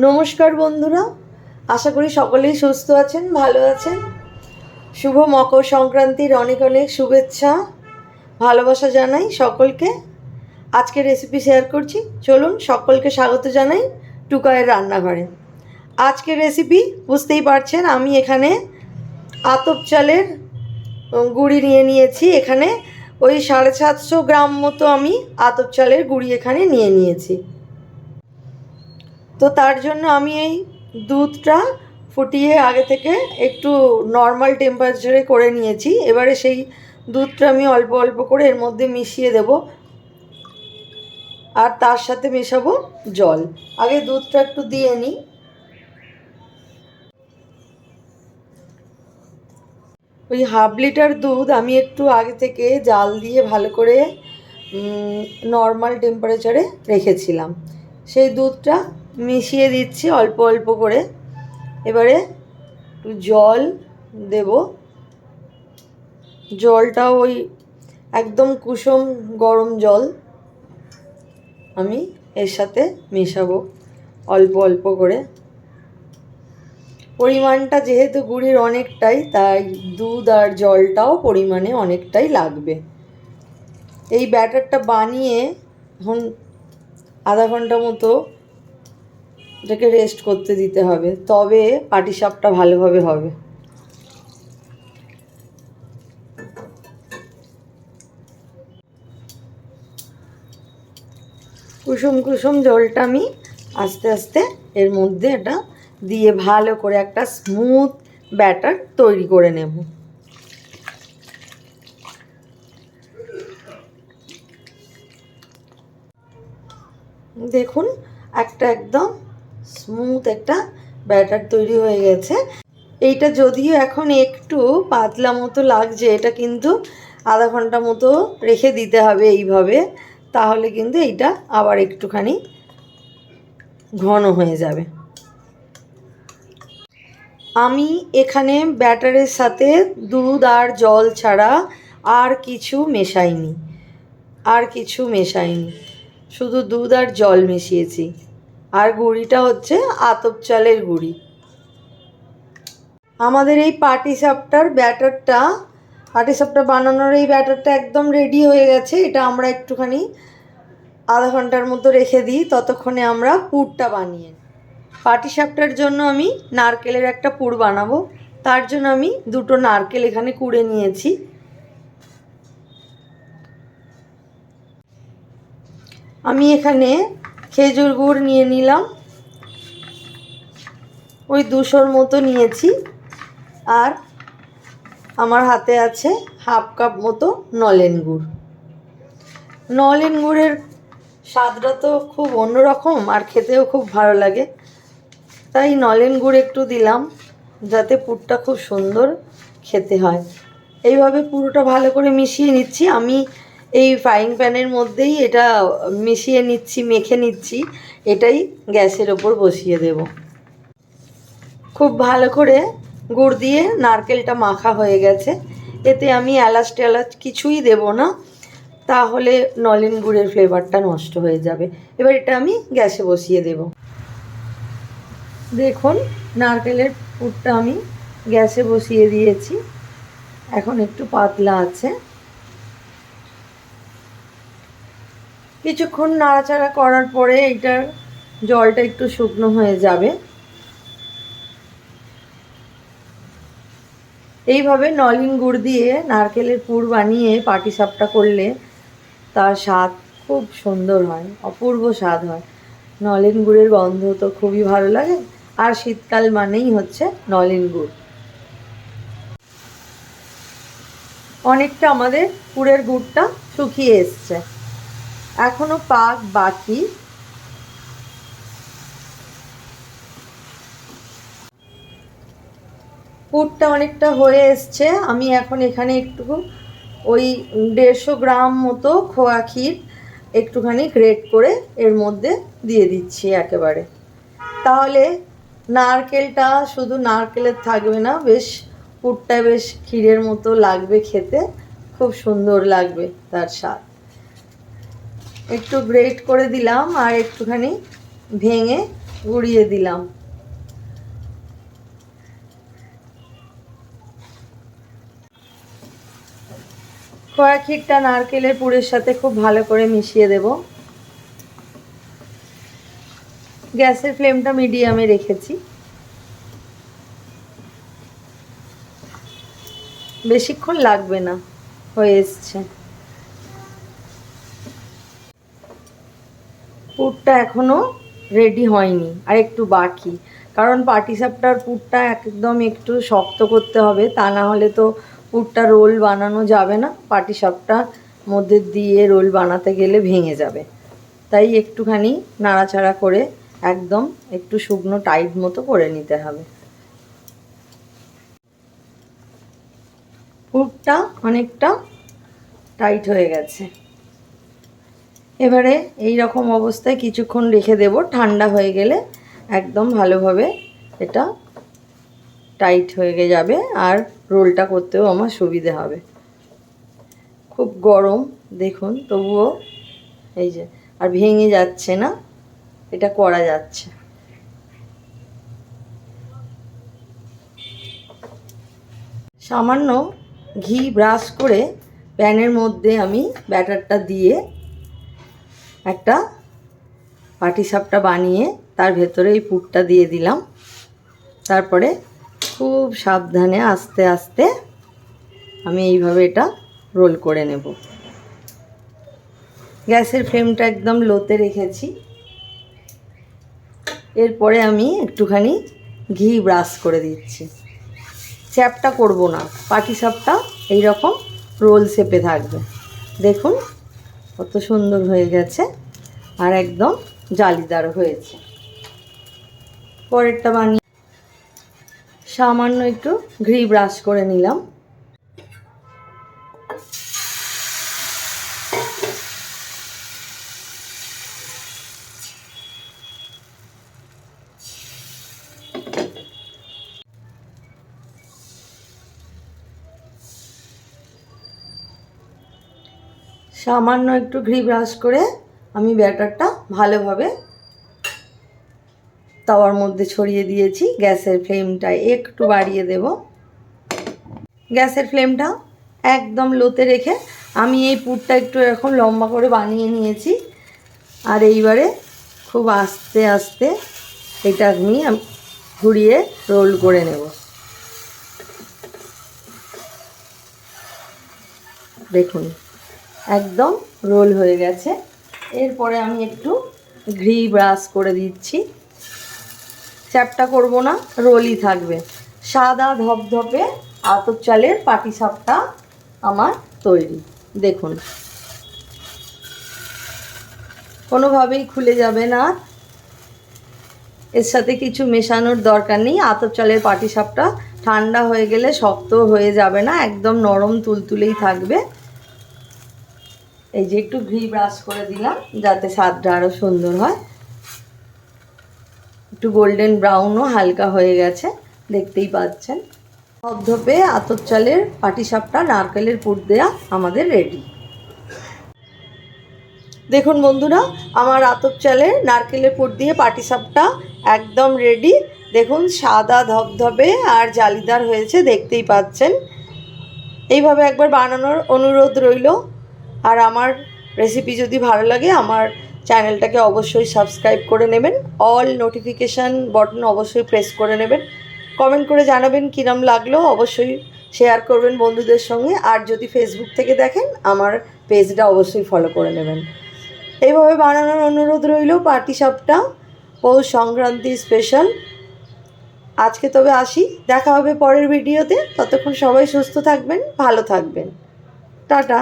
নমস্কার বন্ধুরা, আশা করি সকলেই সুস্থ আছেন, ভালো আছেন। শুভ মকর সংক্রান্তির অনেক অনেক শুভেচ্ছা, ভালোবাসা জানাই সকলকে। আজকে রেসিপি শেয়ার করছি, চলুন সকলকে স্বাগত জানাই টুকায়ের রান্নাঘরে। আজকের রেসিপি বুঝতেই পারছেন, আমি এখানে আতপ চালের গুঁড়ি নিয়ে নিয়েছি। এখানে ওই সাড়ে সাতশো গ্রাম মতো আমি আতপ চালের গুঁড়ি এখানে নিয়ে নিয়েছি। তো তার জন্য আমি এই দুধটা ফুটিয়ে আগে থেকে একটু নর্মাল টেম্পারেচারে করে নিয়েছি। এবারে সেই দুধটা আমি অল্প অল্প করে এর মধ্যে মিশিয়ে দেব। আর তার সাথে মেশাবো জল। আগে দুধটা একটু দিয়ে নিই ওই হাফ লিটার দুধ আমি একটু আগে থেকে জাল দিয়ে ভালো করে নর্মাল টেম্পারেচারে রেখেছিলাম। সেই দুধটা মিশিয়ে দিচ্ছি অল্প অল্প করে। এবারে একটু জল দেব। জলটাও ওই একদম কুসুম গরম জল আমি এর সাথে মেশাবো অল্প অল্প করে। পরিমাণটা যেহেতু গুড়ির অনেকটাই, তাই দুধ আর জলটাও পরিমাণে অনেকটাই লাগবে। এই ব্যাটারটা বানিয়ে এখন আধা ঘণ্টা মতো এটাকে রেস্ট করতে দিতে হবে। তবে পাটিসাপটা ভালোভাবে হবে। কুসুম কুসুম জলটা আমি আস্তে আস্তে এর মধ্যে এটা দিয়ে ভালো করে একটা স্মুথ ব্যাটার তৈরি করে নেব। দেখুন, একটা একদম স্মুথ একটা ব্যাটার তৈরি হয়ে গেছে। এইটা যদিও এখন একটু পাতলা মতো লাগছে, এটা কিন্তু আধা ঘণ্টা মতো রেখে দিতে হবে এইভাবে, তাহলে কিন্তু এইটা আবার একটুখানি ঘন হয়ে যাবে। আমি এখানে ব্যাটারের সাথে দুধ আর জল ছাড়া আর কিছু মেশাইনি, আর কিছু মেশাইনি, শুধু দুধ আর জল মিশিয়েছি। আর গুড়িটা হচ্ছে আতপ চালের গুড়ি। আমাদের এই পাটি সাপটার ব্যাটারটা, পাটি সাপটা বানানোর এই ব্যাটারটা একদম রেডি হয়ে গেছে। এটা আমরা একটুখানি আধা ঘণ্টার মতো রেখে দিই, ততক্ষণে আমরা পুরটা বানিয়ে। পাটি সাপটার জন্য আমি নারকেলের একটা পুর বানাবো। তার জন্য আমি দুটো নারকেল এখানে কুড়ে নিয়েছি। আমি এখানে খেজুর গুড় নিয়ে নিলাম। ওই দুশোর মতো নিয়েছি। আর আমার হাতে আছে হাফ কাপ মতো নলেন গুড়। নলেন গুড়ের স্বাদটা তো খুব অন্যরকম আর খেতেও খুব ভালো লাগে। তাই নলেন গুড় একটু দিলাম যাতে পুরটা খুব সুন্দর খেতে হয়। এইভাবে পুরোটা ভালো করে মিশিয়ে নিচ্ছি। আমি এই ফ্রাইং প্যানের মধ্যেই এটা মিশিয়ে নিচ্ছি, মেখে নিচ্ছি। এটাই গ্যাসের ওপর বসিয়ে দেব। খুব ভালো করে গুড় দিয়ে নারকেলটা মাখা হয়ে গেছে। এতে আমি এলাচ টেলাচ কিছুই দেব না। তাহলে নলেন গুড়ের ফ্লেভারটা নষ্ট হয়ে যাবে। এবার এটা আমি গ্যাসে বসিয়ে দেব। দেখুন, নারকেলের পুরটা আমি গ্যাসে বসিয়ে দিয়েছি। এখন একটু পাতলা আছে। কিছুক্ষণ নাড়াচাড়া করার পরে এইটার জলটা একটু শুকনো হয়ে যাবে। এইভাবে নলিন গুড় দিয়ে নারকেলের পুর বানিয়ে পাটিসাপটা করলে তার স্বাদ খুব সুন্দর হয়, অপূর্ব স্বাদ হয়। নলেন গুড়ের গন্ধ তো খুবই ভালো লাগে, আর শীতকাল মানেই হচ্ছে নলেন গুড়। অনেকটা আমাদের পুরের গুড়টা শুকিয়ে এসছে। এখনও পাক বাকি। পুরটা অনেকটা হয়ে এসছে। আমি এখন এখানে একটু ওই দেড়শো গ্রাম মতো খোয়া ক্ষীর একটুখানি গ্রেট করে এর মধ্যে দিয়ে দিচ্ছি একেবারে। তাহলে নারকেলটা শুধু নারকেলের থাকবে না, বেশ পুরটা বেশ ক্ষীরের মতো লাগবে খেতে, খুব সুন্দর লাগবে তার স্বাদ। একটু গ্রেট করে দিলাম আর একটুখানি ভেঙে গুঁড়িয়ে দিলাম। খোয়া ক্ষীরটা নারকেলের পুরের সাথে খুব ভালো করে মিশিয়ে দেব। গ্যাসের ফ্লেমটা মিডিয়ামে রেখেছি। বেশিক্ষণ লাগবে না, হয়ে এসছে। পুরটা এখনও রেডি হয়নি, আর একটু বাকি। কারণ পাটিসাপটার পুরটা একদম একটু শক্ত করতে হবে, তা না হলে তো পুরটা রোল বানানো যাবে না। পাটিসাপটার মধ্যে দিয়ে রোল বানাতে গেলে ভেঙে যাবে। তাই একটুখানি নাড়াচাড়া করে একদম একটু শুকনো টাইট মতো করে নিতে হবে। পুরটা অনেকটা টাইট হয়ে গেছে। এবারে এই রকম অবস্থায় কিছুক্ষণ রেখে দেব, ঠান্ডা হয়ে গেলে একদম ভালোভাবে এটা টাইট হয়ে যাবে আর রোলটা করতেও আমার সুবিধে হবে। খুব গরম, দেখুন, তবুও এই যে, আর ভেঙে যাচ্ছে না, এটা করা যাচ্ছে। সামান্য ঘি ব্রাশ করে প্যানের মধ্যে আমি ব্যাটারটা দিয়ে একটা পাটিসাপটা বানিয়ে তার ভেতরে এই পুরটা দিয়ে দিলাম। তারপরে খুব সাবধানে আস্তে আস্তে আমি এইভাবে এটা রোল করে নেব। গ্যাসের ফ্লেমটা একদম লোতে রেখেছি। এরপরে আমি একটুখানি ঘি ব্রাশ করে দিচ্ছি। চ্যাপটা করব না, পাটি পাটিসাপটা এইরকম রোল শেপে থাকবে। দেখুন কত সুন্দর হয়ে গেছে আর একদম জালিদার হয়েছে। পরেরটা বানিয়ে সামান্য একটু ঘি ব্রাশ করে নিলাম। সামান্য একটু ঘি ব্রাশ করে আমি ব্যাটারটা ভালোভাবে তাওয়ার মধ্যে ছড়িয়ে দিয়েছি। গ্যাসের ফ্লেমটা একটু বাড়িয়ে দেব। গ্যাসের ফ্লেমটা একদম লোতে রেখে আমি এই পুরটা একটু এরকম লম্বা করে বানিয়ে নিয়েছি। আর এইবারে খুব আস্তে আস্তে এটা আমি ঘুরিয়ে রোল করে নেব। দেখুন। একদম রোল হয়ে গেছে। এরপরে আমি একটু ঘি ব্রাশ করে দিচ্ছি। চ্যাপটা করব না, রোলই থাকবে। সাদা ধপধপে আতর চালের পাটিসাপটা আমার তৈরি। দেখুন। কোনোভাবেই খুলে যাবে না। এর সাথে কিছু মেশানোর দরকার নেই। আতর চালের পাটিসাপটা ঠান্ডা হয়ে গেলে শক্ত হয়ে যাবে না, একদম নরম তুলতুলেই থাকবে। এই যে একটু ঘি ব্রাশ করে দিলাম, যাতে স্বাদটা আরও সুন্দর হয়। একটু গোল্ডেন ব্রাউনও হালকা হয়ে গেছে, দেখতেই পাচ্ছেন। ধপধপে আতর চালের পাটিসাপটা নারকেলের পুর দেয়া আমাদের রেডি দেখুন বন্ধুরা, আমার আতর চালের নারকেলের পুর দিয়ে পাটিসাপটা একদম রেডি দেখুন, সাদা ধপধপে আর জালিদার হয়েছে, দেখতেই পাচ্ছেন। এইভাবে একবার বানানোর অনুরোধ রইল। আর আমার রেসিপি যদি ভালো লাগে, আমার চ্যানেলটাকে অবশ্যই সাবস্ক্রাইব করে নেবেন। অল নোটিফিকেশান বটন অবশ্যই প্রেস করে নেবেন। কমেন্ট করে জানাবেন কিরম লাগল, অবশ্যই শেয়ার করবেন বন্ধুদের সঙ্গে। আর যদি ফেসবুক থেকে দেখেন, আমার পেজটা অবশ্যই ফলো করে নেবেন। এইভাবে বানানোর অনুরোধ রইল পার্টি শপটা পৌষ সংক্রান্তি স্পেশাল আজকে তবে আসি, দেখা হবে পরের ভিডিওতে ততক্ষণ সবাই সুস্থ থাকবেন, ভালো থাকবেন। টাটা।